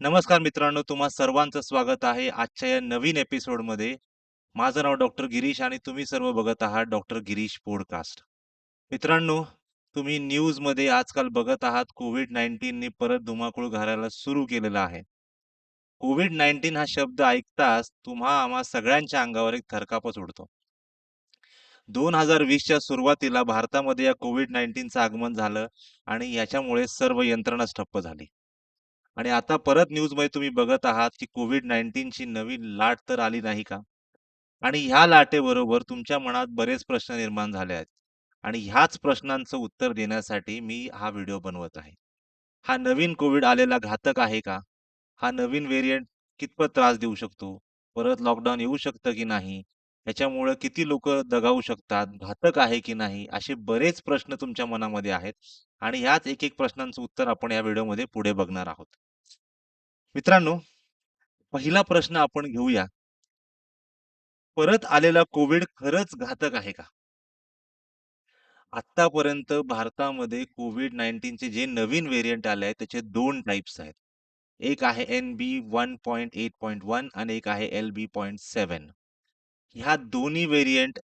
नमस्कार मित्रांनो, तुम्हा सर्वांचं स्वागत आहे आजच्या या नवीन एपिसोडमध्ये. माझं नाव डॉक्टर गिरीश आणि तुम्ही सर्व बघत आहात डॉक्टर गिरीश पॉडकास्ट. मित्रांनो, तुम्ही न्यूजमध्ये आजकाल बघत आहात कोविड नाईन्टीनने परत धुमाकूळ घालायला सुरू केलेला आहे. कोविड-19 हा शब्द ऐकताच तुम्हा आम्हा सगळ्यांच्या अंगावर एक थरकापच उडतो. 2020 च्या सुरुवातीला भारतामध्ये या कोविड-19चं आगमन झालं आणि याच्यामुळे सर्व यंत्रणाच ठप्प झाली. आणि आता परत न्यूजमध्ये तुम्ही बघत आहात, की कोविड-19 ची नवीन लाट तर आली नाही का? आणि ह्या लाटेबरोबर तुमच्या मनात बरेच प्रश्न निर्माण झाले आहेत. आणि ह्याच प्रश्नांचं उत्तर देण्यासाठी मी हा व्हिडिओ बनवत आहे. हा नवीन कोविड आलेला घातक आहे का? हा नवीन वेरियंट कितपत त्रास देऊ शकतो? परत लॉकडाऊन येऊ शकतं की नाही? याच्यामुळं किती लोक दगावू शकतात? घातक आहे की नाही? असे बरेच प्रश्न तुमच्या मनामध्ये आहेत आणि ह्याच एक-एक प्रश्नांचं उत्तर आपण या व्हिडिओमध्ये पुढे बघणार आहोत. मित्रांनो, पहिला प्रश्न आपण घेऊया. परत आलेला कोविड खरंच घातक आहे का? आतापर्यंत भारतामध्ये कोविड-19 चे जे नवीन व्हेरियंट आले आहेत, त्याचे दोन टाइप्स आहेत. एक आहे NB1.8.1 आणि एक आहे एल बी पॉईंट सेवन ह्या दोन्ही व्हेरिएंट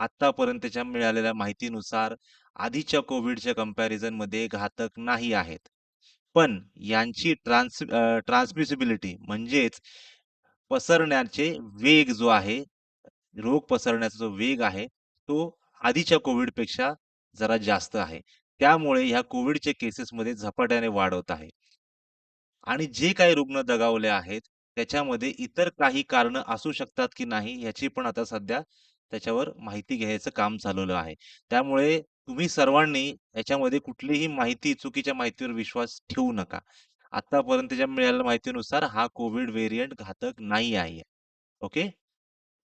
आतापर्यंतच्या मिळालेल्या माहितीनुसार आधीच्या कोविडच्या कंपॅरिझनमध्ये घातक नाही आहेत. पण यांची ट्रान्स ट्रान्समिसिबिलिटी म्हणजेच पसरण्याचे वेग जो आहे, रोग पसरण्याचा जो वेग आहे, तो आधीच्या कोविडपेक्षा जरा जास्त आहे. त्यामुळे ह्या कोविडच्या केसेसमध्ये झपाट्याने वाढ होत आहे. आणि जे काही रुग्ण दगावले आहेत, त्याच्यामध्ये इतर काही कारणं असू शकतात की नाही, याची पण आता सध्या त्याच्यावर माहिती घ्यायचं काम चालवलं आहे. त्यामुळे तुम्ही सर्वांनी याच्यामध्ये कुठलीही माहिती, चुकीच्या माहितीवर विश्वास ठेवू नका. आत्तापर्यंतच्या मिळालेल्या माहितीनुसार हा कोविड व्हेरिएंट घातक नाही आहे. ओके.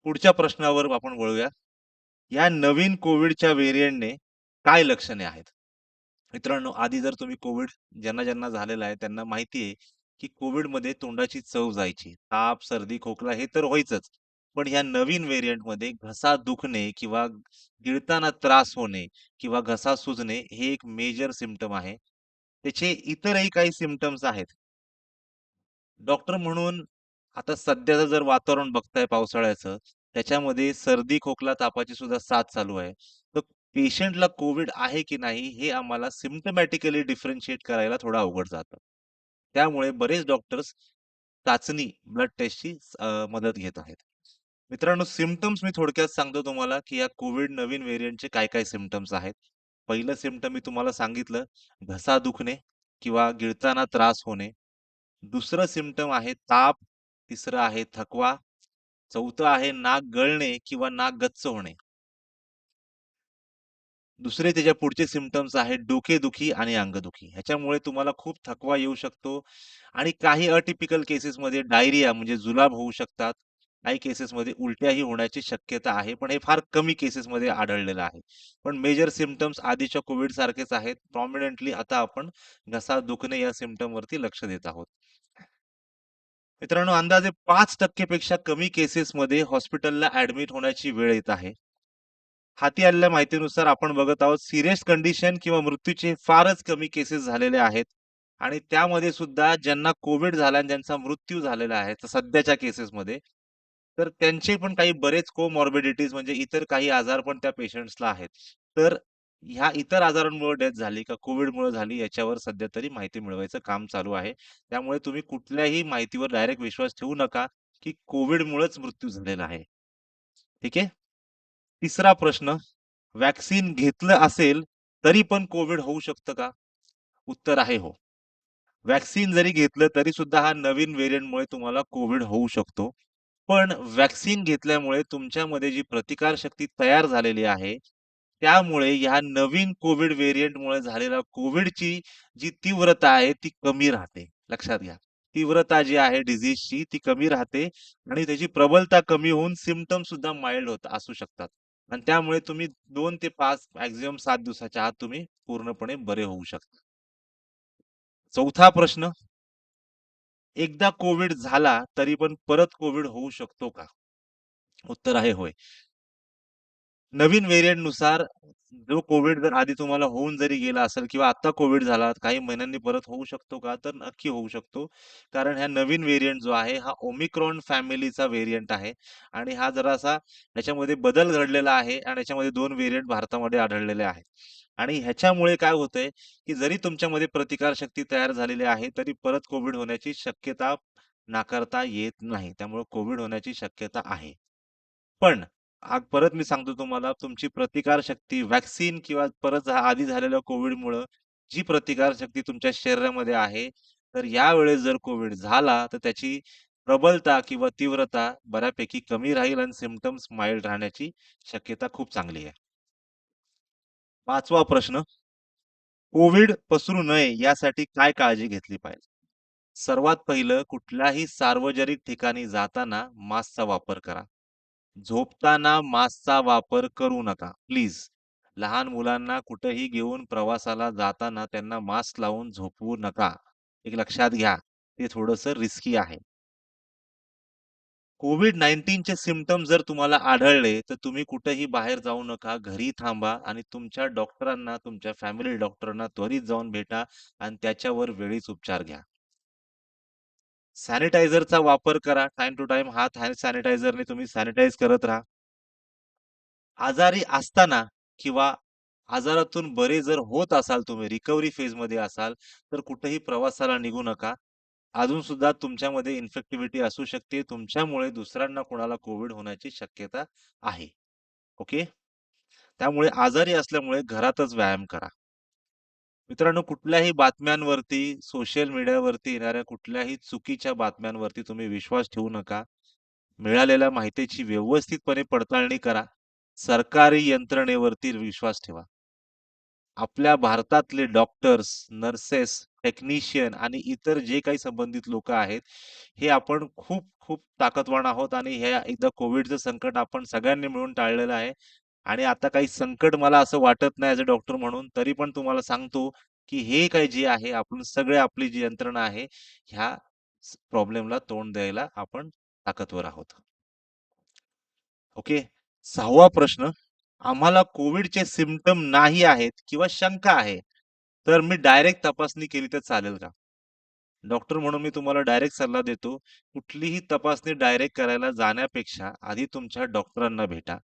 पुढच्या प्रश्नावर आपण वळूया. या नवीन कोविडच्या व्हेरिएंटने काय लक्षणे आहेत? मित्रांनो, आधी जर तुम्ही कोविड ज्यांना-ज्यांना झालेला आहे, त्यांना माहिती आहे, की कोविडमध्ये तोंडाची चव जायची. ताप, सर्दी, खोकला हे तर व्हायचंच. पण या नवीन व्हेरियंटमध्ये घसा दुखणे किंवा गिळताना त्रास होणे किंवा घसा सुजणे हे एक मेजर सिम्प्टम आहे. त्याचे इतरही काही सिम्प्टम्स आहेत. डॉक्टर म्हणून आता सध्याचं जर वातावरण बघताय पावसाळ्याचं, त्याच्यामध्ये सर्दी, खोकला, तापाची सुद्धा साथ चालू आहे. तर पेशंटला कोविड आहे की नाही हे आम्हाला सिमटमॅटिकली डिफरन्शिएट करायला थोडं अवघड जातं. त्यामुळे बरेच डॉक्टर्स चाचणी, ब्लड टेस्टची मदत घेत आहेत. मित्रांनो, सिमटम्स मी थोडक्यात सांगतो तुम्हाला, की या कोविड नवीन व्हेरियंटचे काय-काय सिम्प्टम्स आहेत. पहिलं सिम्प्टम मी तुम्हाला सांगितलं, घसा दुखणे किंवा गिळताना त्रास होणे. दुसरं सिम्प्टम आहे ताप, तिसरं आहे थकवा, चौथं आहे नाक गळणे किंवा नाक गच्च होणे. दुसरे त्याच्या पुढचे सिम्प्टम्स आहेत डोकेदुखी आणि अंगदुखी. ह्याच्यामुळे तुम्हाला खूप थकवा येऊ शकतो आणि काही अटिपिकल केसेसमध्ये डायरिया म्हणजे जुलाब होऊ शकतात. काही केसेसमध्ये उलट्याही होण्याची शक्यता आहे, पण हे फार कमी केसेसमध्ये आढळलेलं आहे. पण मेजर सिम्प्टम्स आधीच्या कोविड सारखेच आहेत. प्रॉमिनंटली आता आपण घसा दुखणे या सिम्प्टमवरती लक्ष देत आहोत. मित्रांनो, अंदाजे 5% पेक्षा कमी केसेसमध्ये हॉस्पिटलला ॲडमिट होण्याची वेळ येत आहे. हाती आलेल्या माहितीनुसार आपण बघत आहोत सीरियस कंडिशन किंवा मृत्यूचे फारच कमी केसेस झालेले आहेत आणि त्यामध्ये सुद्धा ज्यांना कोविड झाला आणि ज्यांचा मृत्यू झालेला आहे तर सध्याच्या केसेसमध्ये, तर त्यांचे पण काही बरेच कोमॉर्बिडिटीज म्हणजे इतर काही आजार पण त्या पेशंट्सला आहेत. तर ह्या इतर आजारांमुळे डेथ झाली का कोविडमुळे झाली याच्यावर सध्या तरी माहिती मिळवायचं काम चालू आहे. त्यामुळे तुम्ही कुठल्याही माहितीवर डायरेक्ट विश्वास ठेवू नका, की कोविडमुळेच मृत्यू झालेला आहे. ठीक आहे? तिसरा प्रश्न, व्हॅक्सिन घेतलं असेल तरी पण कोविड होऊ शकतं का? उत्तर आहे हो. व्हॅक्सिन जरी घेतलं तरी सुद्धा हा नवीन व्हेरिएंटमुळे तुम्हाला कोविड होऊ शकतो. पण व्हॅक्सिन घेतल्यामुळे तुमच्यामध्ये जी प्रतिकारशक्ती तयार झालेली आहे, त्यामुळे ह्या नवीन कोविड व्हेरिएंटमुळे झालेल्या कोविडची जी तीव्रता आहे ती कमी राहते. लक्षात घ्या. तीव्रता जी आहे डिसीजची ती कमी राहते आणि त्याची प्रबलता कमी होऊन सिम्प्टम्स सुद्धा माईल्ड होत असू शकतात. आणि त्यामुळे तुम्ही 2 ते 5 मॅक्सिमम 7 दिवसाच्या आत तुम्ही पूर्णपणे बरे होऊ शकता. चौथा प्रश्न एकदा कोविड झाला तरी पण परत कोविड होऊ शकतो का? उत्तर आहे होय. नवीन व्हेरियंटनुसार जो कोविड जर आधी तुम्हाला होऊन जरी गेला असेल किंवा आता कोविड झाला, काही महिन्यांनी परत होऊ शकतो का? तर नक्की होऊ शकतो. कारण हा नवीन व्हेरियंट जो आहे, हा ओमिक्रॉन फॅमिलीचा व्हेरियंट आहे आणि हा जरासा ह्याच्यामध्ये बदल घडलेला आहे आणि याच्यामध्ये दोन व्हेरियंट भारतामध्ये आढळलेले आहेत. आणि ह्याच्यामुळे काय होतंय, की जरी तुमच्यामध्ये प्रतिकारशक्ती तयार झालेली आहे, तरी परत कोविड होण्याची शक्यता नाकारता येत नाही. त्यामुळे कोविड होण्याची शक्यता आहे. पण परत मी सांगतो तुम्हाला तुमची प्रतिकारशक्ती व्हॅक्सिन किंवा परत झा आधी झालेल्या कोविडमुळं जी प्रतिकारशक्ती तुमच्या शरीरामध्ये आहे, तर यावेळेस जर कोविड झाला, तर त्याची प्रबलता किंवा तीव्रता बऱ्यापैकी कमी राहील आणि सिम्प्टम्स माईल्ड राहण्याची शक्यता खूप चांगली आहे. 5वा प्रश्न कोविड पसरू नये यासाठी काय काळजी घेतली पाहिजे? सर्वात पहिलं कुठल्याही सार्वजनिक ठिकाणी जाताना मास्कचा वापर करा. झोपताना मास्कचा वापर करू नका, प्लीज. लहान मुलांना कुठेही घेऊन प्रवासाला जाताना त्यांना मास्क लावून झोपवू नका. एक लक्षात घ्या, ते थोडंसं रिस्की आहे. कोविड नाईन्टीनचे सिमटम जर तुम्हाला आढळले, तर तुम्ही कुठेही बाहेर जाऊ नका, घरी थांबा आणि तुमच्या डॉक्टरांना, तुमच्या फॅमिली डॉक्टरांना त्वरित जाऊन भेटा आणि त्याच्यावर वेळीच उपचार घ्या. सॅनिटायझरचा वापर करा. टाईम टू टाइम हात सॅनिटायझरने तुम्ही सॅनिटाईज करत राहा. आजारी असताना किंवा आजारातून बरे जर होत असाल तुम्ही, रिकव्हरी फेजमध्ये असाल, तर कुठेही प्रवासाला निघू नका. अजून सुद्धा तुमच्यामध्ये इन्फेक्टिव्हिटी असू शकते. तुमच्यामुळे दुसऱ्यांना कोणाला कोविड होण्याची शक्यता आहे. ओके. त्यामुळे आजारी असल्यामुळे घरातच व्यायाम करा. मित्रांनो, कुठल्याही बातम्यांवरती, सोशल मीडियावरती येणाऱ्या कुठल्याही चुकीच्या बातम्यांवरती तुम्ही विश्वास ठेवू नका. मिळालेल्या माहितीची व्यवस्थितपणे पडताळणी करा. सरकारी यंत्रणेवरती विश्वास ठेवा. आपल्या भारतातले डॉक्टर्स, नर्सेस, टेक्निशियन आणि इतर जे काही संबंधित लोकं आहेत, हे आपण खूप खूप ताकदवान आहोत आणि हे एकदा कोविडचं संकट आपण सगळ्यांनी मिळून टाळलेलं आहे आणि आता काही संकट मला असं वाटत नाही ऍज अ डॉक्टर म्हणून. तरी पण तुम्हाला सांगतो, की हे काही जे आहे, आपण सगळे आपली जी यंत्रणा आहे, ह्या प्रॉब्लेमला तोंड द्यायला आपण ताकदवर आहोत. ओके. सहावा प्रश्न, आम्हाला कोविडचे सिमटम नाही आहेत किंवा शंका आहे, तर मी डायरेक्ट तपासणी केली तर चालेल का? डॉक्टर म्हणून मी तुम्हाला डायरेक्ट सल्ला देतो, कुठलीही तपासणी डायरेक्ट करायला जाण्यापेक्षा आधी तुमच्या डॉक्टरांना भेटा.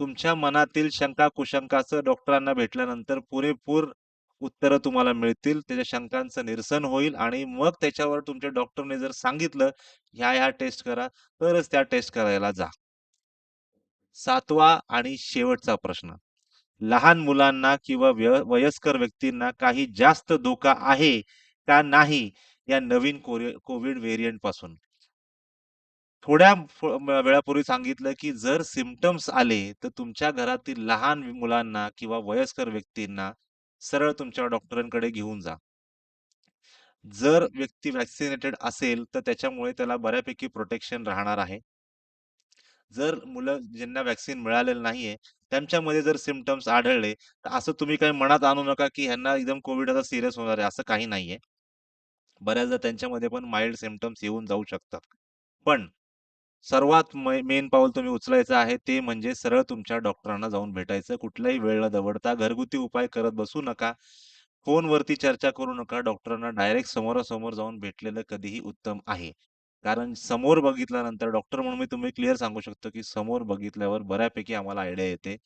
तुमच्या मनातील शंका-कुशंकाचं डॉक्टरांना भेटल्यानंतर पुरेपूर उत्तरं तुम्हाला मिळतील. त्याच्या शंकांचं निरसन होईल आणि मग त्याच्यावर तुमच्या डॉक्टरने जर सांगितलं, ह्या-ह्या टेस्ट करा, तरच त्या टेस्ट करायला जा. सातवा आणि शेवटचा प्रश्न, लहान मुलांना किंवा वयस्कर व्यक्तींना काही जास्त धोका आहे का नाही या नवीन कोरि व्हेरियंटपासून थोड्या वेळापूर्वी सांगितलं, की जर सिमटम्स आले, तर तुमच्या घरातील लहान मुलांना किंवा वयस्कर व्यक्तींना सरळ तुमच्या डॉक्टरांकडे घेऊन जा. जर व्यक्ती वॅक्सिनेटेड असेल, तर त्याच्यामुळे त्याला बऱ्यापैकी प्रोटेक्शन राहणार आहे. जर मुलं ज्यांना व्हॅक्सिन मिळालेलं नाहीये, त्यांच्यामध्ये जर सिमटम्स आढळले, तर असं तुम्ही काही मनात आणू नका, की ह्यांना एकदम कोविड आता सिरियस होणार आहे, असं काही नाहीये. बऱ्याचदा त्यांच्यामध्ये पण माइल्ड सिमटम्स येऊन जाऊ शकतात. पण सर्वात मेन पाऊल तुम्ही उचलायचं आहे, ते म्हणजे सरळ तुमच्या डॉक्टरांना जाऊन भेटायचं. कुठलाही वेळ न दवडता घरगुती उपाय करत बसू नका. फोनवरती चर्चा करू नका. डॉक्टरांना डायरेक्ट समोरासमोर जाऊन भेटलेलं कधीही उत्तम आहे. कारण समोर बघितल्यानंतर डॉक्टर म्हणून मी तुम्ही क्लिअर सांगू शकतो, की समोर बघितल्यावर बऱ्यापैकी आम्हाला आयडिया येते,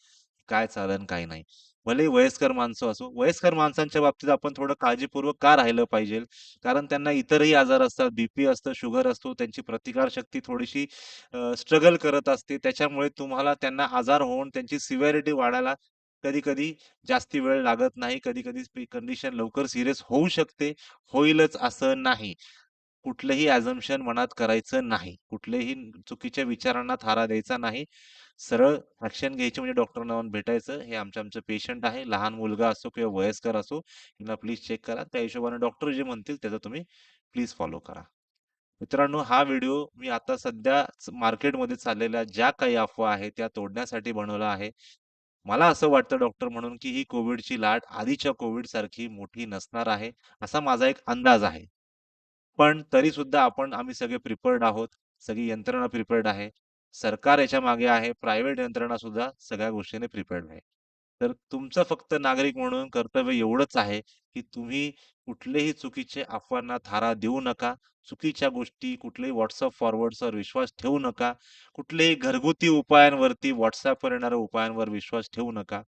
काय चालन काय नाही. भलेही वयस्कर माणसं असो, वयस्कर माणसांच्या बाबतीत आपण थोडं काळजीपूर्वक का राहिलं पाहिजे? कारण त्यांना इतरही आजार असतात, बीपी असतं, शुगर असतो, त्यांची प्रतिकारशक्ती थोडीशी स्ट्रगल करत असते. त्याच्यामुळे तुम्हाला त्यांना आजार होऊन त्यांची सिव्हिरिटी वाढायला कधी-कधी जास्ती वेळ लागत नाही. कधी-कधी कंडिशन लवकर सिरियस होऊ शकते, होईलच असं नाही. कुठलंही अझम्पशन मनात करायचं नाही. कुठल्याही चुकीच्या विचारांना थारा द्यायचा नाही. सरळ ॲक्शन घ्यायची म्हणजे डॉक्टर जाऊन भेटायचं. हे आमचे-आमचे पेशंट आहे. लहान मुलगा असो किंवा वयस्कर असो, यांना प्लीज चेक करा. त्या हिशोबाने डॉक्टर जे म्हणतील त्याचा तुम्ही प्लीज फॉलो करा. मित्रांनो, हा व्हिडिओ मी आता सध्या मार्केटमध्ये चाललेल्या ज्या काही अफवा आहेत, त्या तोडण्यासाठी बनवला आहे. मला असं वाटतं डॉक्टर म्हणून, की ही कोविडची लाट आधीच्या कोव्हिडसारखी मोठी नसणार आहे, असा माझा एक अंदाज आहे. पण तरी सुद्धा आपण आम्ही सगळे प्रिपेअर्ड आहोत. सगळी यंत्रणा प्रिपेअर्ड आहे. सरकार याच्या मागे आहे. प्रायव्हेट यंत्रणा सुद्धा सगळ्या गोष्टीने प्रिपेअर्ड आहे. तर तुमचं फक्त नागरिक म्हणून कर्तव्य एवढंच आहे, की तुम्ही कुठलेही चुकीचे अफवांना थारा देऊ नका. चुकीच्या गोष्टी, कुठलेही व्हॉट्सअप फॉरवर्डवर विश्वास ठेवू नका. कुठलेही घरगुती उपायांवरती व्हॉट्सअपवर येणाऱ्या उपायांवर विश्वास ठेवू नका.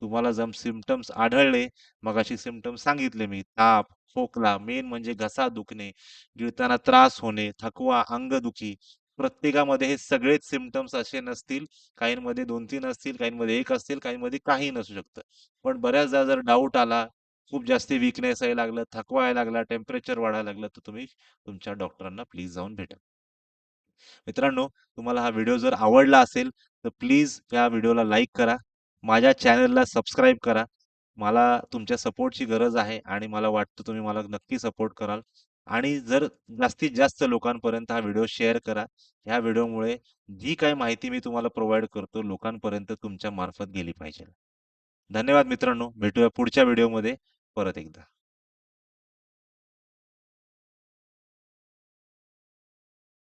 तुम्हाला जम सिमटम्स आढळले, मगाशी सिमटम्स सांगितले मी, ताप, खोकला, मेन म्हणजे घसा दुखणे, गिळताना त्रास होणे, थकवा, अंगदुखी. प्रत्येकामध्ये हे सगळेच सिमटम्स असे नसतील. काहींमध्ये 2-3 असतील, काहींमध्ये एक असतील, काहींमध्ये काही नसू शकतं. पण बऱ्याचदा जर डाऊट आला, खूप जास्ती विकनेस यायला लागलं, थकवा यायला लागला, टेम्परेचर वाढायला लागलं, तर तुम्ही तुमच्या डॉक्टरांना प्लीज जाऊन भेटा. मित्रांनो, तुम्हाला हा व्हिडिओ जर आवडला असेल, तर प्लीज या व्हिडिओला लाईक करा. माझ्या चॅनलला सबस्क्राईब करा. मला तुमच्या सपोर्टची गरज आहे आणि मला वाटतं तुम्ही मला नक्की सपोर्ट कराल. आणि जर जास्तीत जास्त लोकांपर्यंत हा व्हिडिओ शेअर करा. ह्या व्हिडिओमुळे जी काही माहिती मी तुम्हाला प्रोव्हाईड करतो, लोकांपर्यंत तुमच्या मार्फत गेली पाहिजे. धन्यवाद मित्रांनो. भेटूया पुढच्या व्हिडिओमध्ये परत एकदा.